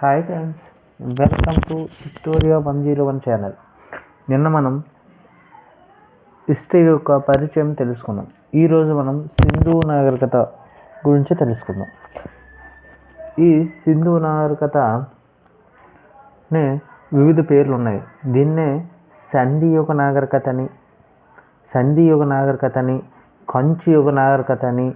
Hi friends welcome to Historia one zero one channel. నిన్న మనం history యొక్క పరిచయం తెలుసుకున్నాం. ఈరోజు మనం సింధు నాగరికత గురించి తెలుసుకుందాం. ఈ సింధు నాగరికతనే వివిధ పేర్లు ఉన్నాయి. దీన్నే సంధి యుగ నాగరికతని సంధి యుగ నాగరికతని కంచి యుగ నాగరికత అని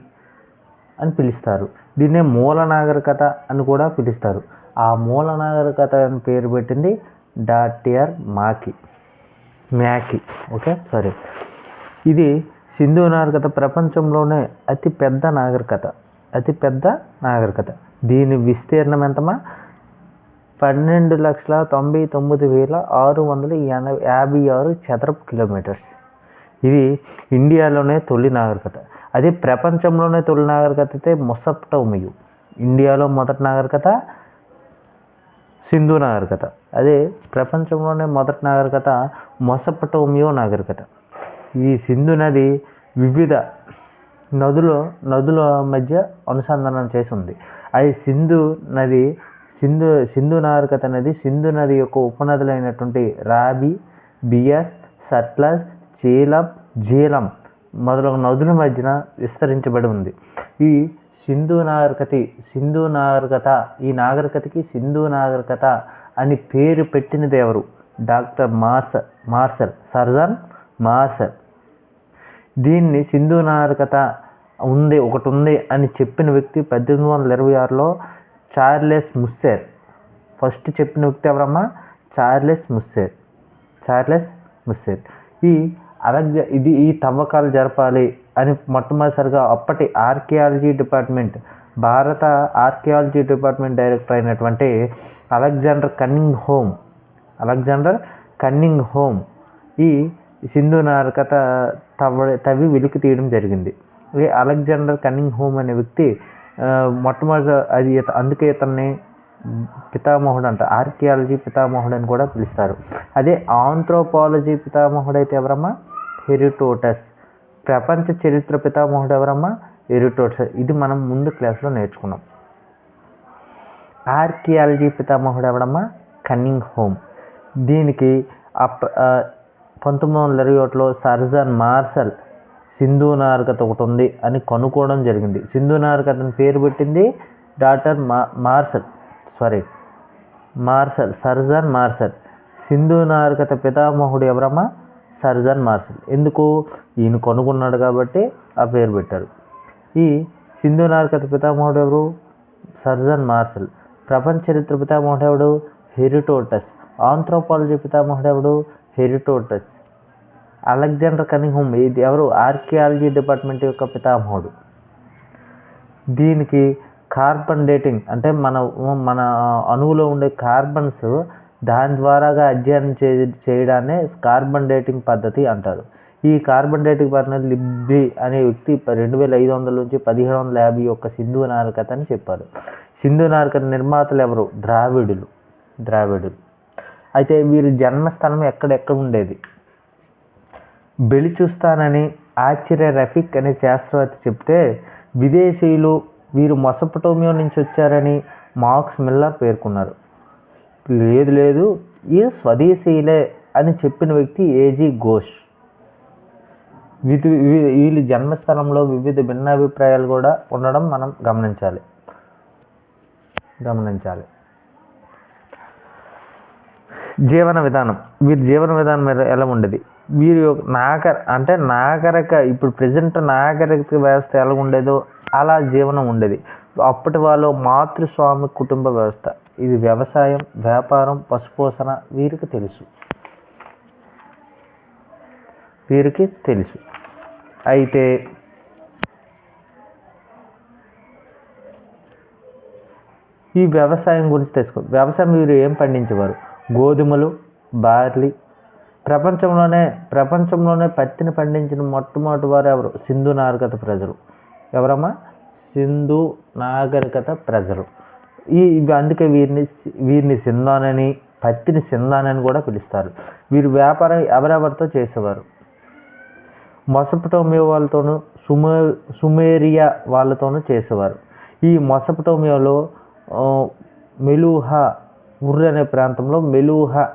అని పిలుస్తారు. దీన్నే మూల నాగరికత అని కూడా పిలుస్తారు. ఆ మూల నాగరికత అని పేరు పెట్టింది డాటియర్ మాకి. మ్యాకి. ఓకే? సారీ. ఇది సింధు నాగరికత ప్రపంచంలోనే అతి పెద్ద నాగరికత. అతి పెద్ద నాగరికత. దీని విస్తీర్ణం ఎంతమా పన్నెండు లక్షల తొంభై తొమ్మిది వేల ఆరు వందల ఎనభై యాభై ఆరు చదరపు కిలోమీటర్స్. ఇది ఇండియాలోనే తొలి నాగరికత. అదే ప్రపంచంలోనే తొలి నాగరికత అయితే మొసప్టోమియు. ఇండియాలో మొదటి నాగరికత సింధు నాగరికత. అదే ప్రపంచంలోనే మొదటి నాగరికత మొసపటోమియో నాగరికత. ఈ సింధు నది వివిధ నదుల నదుల మధ్య అనుసంధానం చేసి ఉంది అది సింధు నది సింధు సింధు నాగరికత అనేది సింధు నది యొక్క ఉపనదులైనటువంటి రాబి బియస్ సట్లస్ చీలం జీలం మొదలగు నదుల మధ్యన విస్తరించబడి ఉంది. ఈ సింధు నాగరికత సింధు నాగరికత ఈ నాగరికతకి సింధు నాగరికత అని పేరు పెట్టినది ఎవరు? Doctor Marshall Marshall sir John Marshall. దీన్ని సింధు నాగరికత ఉంది ఒకటి ఉంది అని చెప్పిన వ్యక్తి పద్దెనిమిది వందల ఇరవై ఆరులో చార్లెస్ ముస్సేర్ ఫస్ట్ చెప్పిన వ్యక్తి ఎవరమ్మా? చార్లెస్ ముస్సేర్ చార్లెస్ ముస్సేర్ ఈ అలగ్జ ఇది ఈ తవ్వకాలు జరపాలి అని మొట్టమొదటిసారిగా అప్పటి ఆర్కియాలజీ డిపార్ట్మెంట్ భారత ఆర్కియాలజీ డిపార్ట్మెంట్ డైరెక్టర్ అయినటువంటి Alexander Cunningham Alexander Cunningham ఈ సింధు నారకత తవ్వ తవ్వి వెలికి తీయడం జరిగింది. ఈ అలెగ్జాండర్ కన్నింగ్ హోమ్ అనే వ్యక్తి మొట్టమొదటి అది అందుకే ఇతన్ని పితామహుడు అంట ఆర్కియాలజీ పితామహుడు అని కూడా పిలుస్తారు. అదే ఆంథ్రోపాలజీ పితామహుడు అయితే ఎవరమ్మా? హెరిటోటస్. ప్రపంచ చరిత్ర పితామహుడు ఎవరమ్మా హెరిటోటస్. ఇది మనం ముందు క్లాస్లో నేర్చుకున్నాం. ఆర్కియాలజీ పితామహుడు ఎవడమ్మా కన్నింగ్ హోమ్. దీనికి అప్ పంతొమ్మిది వందల ఇరవై ఒకటిలో సర్జన్ మార్సల్ సింధు నాగరికత ఒకటి ఉంది అని కనుక్కోవడం జరిగింది. సింధు నాగరికతని పేరు పెట్టింది డాక్టర్ మా Marshall sorry Marshall sir John Marshall. Sindhu నాగరికత పితామహుడు ఎవరమ్మా సర్జన్ మార్సిల్ ఎందుకు? ఈయన కనుగొన్నాడు కాబట్టి ఆ పేరు పెట్టారు. ఈ సింధు నాగరికత పితామహుడు ఎవరు? సర్జన్ మార్సిల్ ప్రపంచ చరిత్ర పితామహుడు ఎవడు? హెరిటోటస్. ఆంథ్రోపాలజీ పితామహుడు ఎవడు? హెరిటోటస్. అలెగ్జాండర్ కనింగ్హోమ్ ఇది ఎవరు? ఆర్కియాలజీ డిపార్ట్మెంట్ యొక్క పితామహుడు. దీనికి కార్బన్ డేటింగ్ అంటే మన మన అణువులో ఉండే కార్బన్స్ దాని ద్వారాగా అధ్యయనం చే చేయడాన్ని కార్బన్ డేటింగ్ పద్ధతి అంటారు. ఈ కార్బన్ డేటింగ్ పద్ధతి లిబ్బి అనే వ్యక్తి రెండు వేల ఐదు వందల నుంచి పదిహేడు వందల యాభై యొక్క సింధు నాగరికత అని చెప్పారు. సింధు నాగరికత నిర్మాతలు ఎవరు? ద్రావిడులు. ద్రావిడులు. అయితే వీరి జన్మస్థానం ఎక్కడెక్కడ ఉండేది? బెలిచూస్తానని ఆశ్చర్య రఫీక్ అనే శాస్త్రవేత్త చెప్తే విదేశీయులు వీరు మొసపటోమియో నుంచి వచ్చారని మార్క్స్ మిల్లర్ పేర్కొన్నారు. లేదు లేదు ఈ స్వదేశీయులే అని చెప్పిన వ్యక్తి ఏజీ ఘోష్. వీటి వీళ్ళ జన్మస్థలంలో వివిధ భిన్నాభిప్రాయాలు కూడా ఉండడం మనం గమనించాలి. గమనించాలి. జీవన విధానం. వీరి జీవన విధానం ఎలా- ఎలా ఉండేది? వీరి యొక్క నాగర అంటే నాగరిక ఇప్పుడు ప్రజెంట్ నాగరిక వ్యవస్థ ఎలా ఉండేదో అలా జీవనం ఉండేది. అప్పటి వాళ్ళు మాతృస్వామి కుటుంబ వ్యవస్థ. ఇది వ్యవసాయం వ్యాపారం పశుపోషణ వీరికి తెలుసు. వీరికి తెలుసు. అయితే ఈ వ్యవసాయం గురించి తెలుసుకో. వ్యవసాయం వీరు ఏం పండించేవారు? గోధుమలు బార్లీ. ప్రపంచంలోనే ప్రపంచంలోనే పత్తిని పండించిన మొట్టమొదటి వారు ఎవరు? సింధు నాగరికత ప్రజలు. ఎవరమ్మా? సింధు నాగరికత ప్రజలు. ఈ ఇవి అందుకే వీరిని వీరిని సింధానని పత్తిని సింధానని కూడా పిలుస్తారు. వీరు వ్యాపారం ఎవరెవరితో చేసేవారు? మొసపటోమియో వాళ్ళతోనూ సుమే సుమేరియా వాళ్ళతోనూ చేసేవారు. ఈ మొసపటోమియోలో ఆ, మెలూహా ఉర్ అనే ప్రాంతంలో మెలూహా